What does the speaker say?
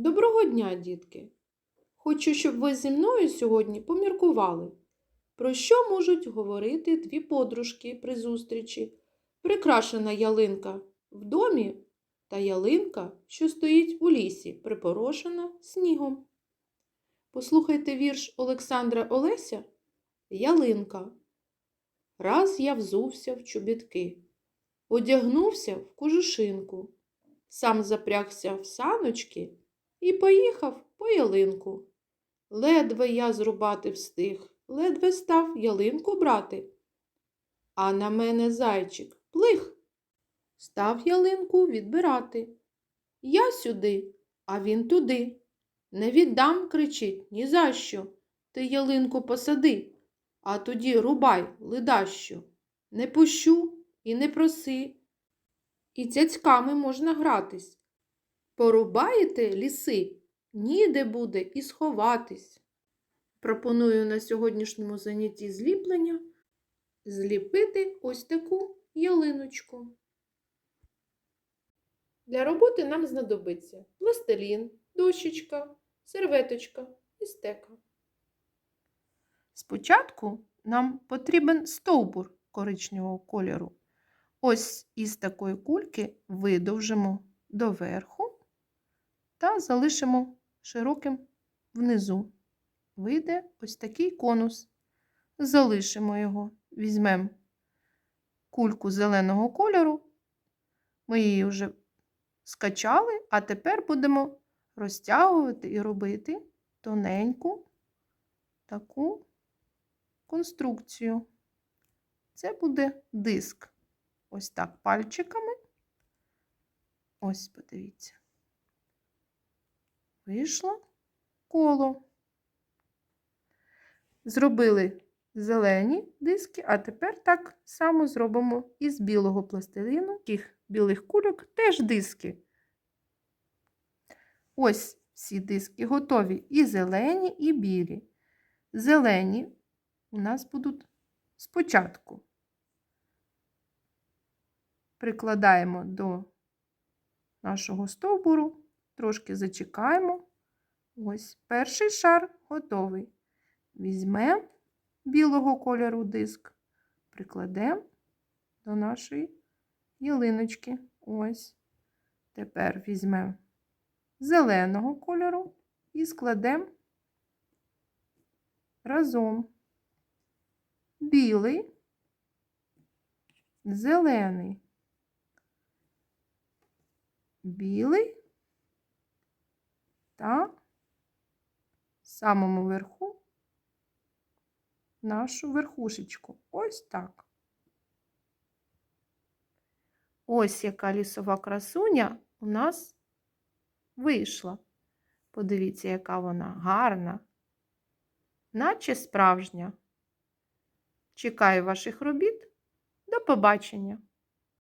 Доброго дня, дітки! Хочу, щоб ви зі мною сьогодні поміркували, про що можуть говорити дві подружки при зустрічі. Прикрашена ялинка в домі та ялинка, що стоїть у лісі, припорошена снігом. Послухайте вірш Олександра Олеся Ялинка. Раз я взувся в чобітки, одягнувся в кожушинку, сам запрягся в саночки і поїхав по ялинку. Ледве я зрубати встиг, ледве став ялинку брати. А на мене зайчик плих, став ялинку відбирати. Я сюди, а він туди. Не віддам, кричить, ні за що. Ти ялинку посади, а тоді рубай, ледащо. Не пущу і не проси. І цяцьками можна гратись. Порубаєте ліси, ніде буде і сховатись. Пропоную на сьогоднішньому занятті зліплення зліпити ось таку ялиночку. Для роботи нам знадобиться пластилін, дощечка, серветочка і стека. Спочатку нам потрібен стовбур коричневого кольору. Ось із такої кульки видовжимо доверху та залишимо широким внизу. Вийде ось такий конус. Залишимо його, візьмемо кульку зеленого кольору. Ми її вже скачали, а тепер будемо розтягувати і робити тоненьку таку конструкцію. Це буде диск. Ось так пальчиками. Ось, подивіться. Вийшло коло. Зробили зелені диски, а тепер так само зробимо із білого пластиліну. Тих білих кульок теж диски. Ось всі диски готові і зелені, і білі. Зелені у нас будуть спочатку. Прикладаємо до нашого стовбуру, трошки зачекаємо. Ось перший шар готовий. Візьмемо білого кольору диск, прикладемо до нашої ялиночки. Ось. Тепер візьмемо зеленого кольору і складемо разом білий, зелений, білий та в самому верху нашу верхушечку. Ось так. Ось яка лісова красуня у нас вийшла. Подивіться, яка вона гарна, наче справжня. Чекаю ваших робіт. До побачення!